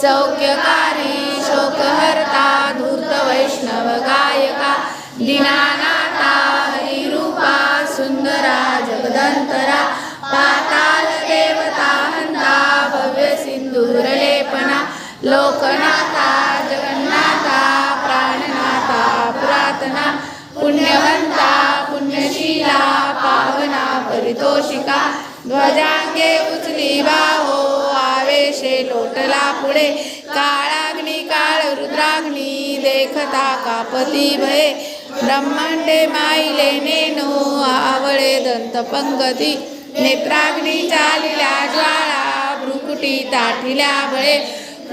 सौख्यकारी शोकहर्ता धूर्त वैष्णव गायका दिनानाथा हरिरूपा सुंदरा जगदंतरा लोकनाथा जगन्नाथा प्राणनाथा पुरातना पुण्यवंता पुण्यशीला पावना परितोषिका ध्वजांगे उचली बाहो आवेशे लोटला पुढे काळाग्नी काळ रुद्राग्नी देखता कापती भये ब्रह्मांडे माईले नेनो आवळे दंत पंगती नेत्राग्नी चालिल्या ज्वाळा भ्रुकुटी ताठिल्या बळे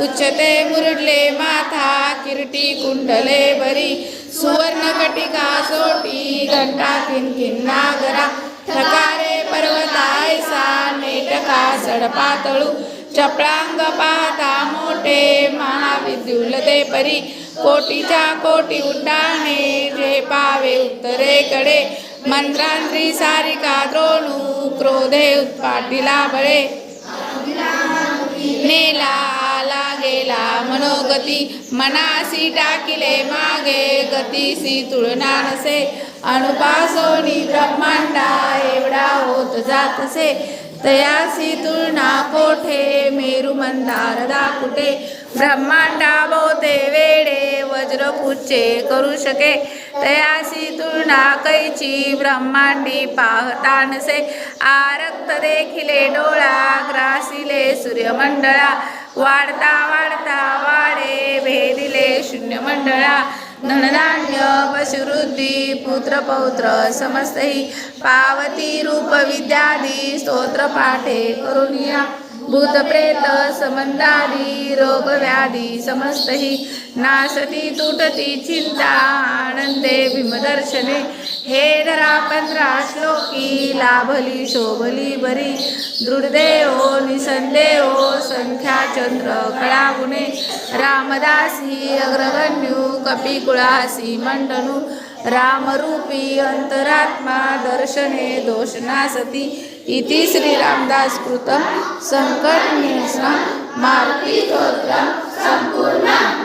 उच्चते मुरडले माथा किरटी कुंडले बरी. सुवर्ण कटिका सोटी घंटा किनकिन नागरा. थकारे पर्वतायसा नेटका सडपातळू चपळांग पाहता मोठे महाविद्युलते परी. कोटीच्या कोटी उड्डाणे जे पावे उत्तरेकडे. मंत्रांत्री सारिका द्रोणू क्रोधे उत्पाटिला बळे. नेला मनोगती मनासी टाकिले मागे गतीसी तुळना नसे. अनुपासोनी ब्रह्मांडा एवढा होत जातसे. तयासी तुळना कोठे मेरू मंदार दाकुटे ब्रह्मांडा बोते वेडे वज्रपुच्चे करू शके. तयासी तुळना कैची ब्रह्मांडी पाहता नसे. आरक्त देखिले डोळा ग्रासिले सूर्यमंडळा. वाढता भेदिले धनधान्य पशुवृद्धी पुत्र पौत्र समस्तही पावती रूप विद्यादी स्तोत्र पाठे या भूतप्रेत प्रेत रोगव्याधी रोग व्याधी समस्तही नाशती तुटती चिंता आनंदे भीमदर्शने. हे धरा पंधरा श्लोकी लाभली शोभली बरी. दृढदेव निसंदेव संख्या चंद्र कळागुणे. रामदासी अग्रगण्यू कपिकुळासी मंडनू. रामरूपी अंतरात्मा दर्शने दोषनासती इति श्रीरामदास कृतं संकट मारुती संपूर्ण।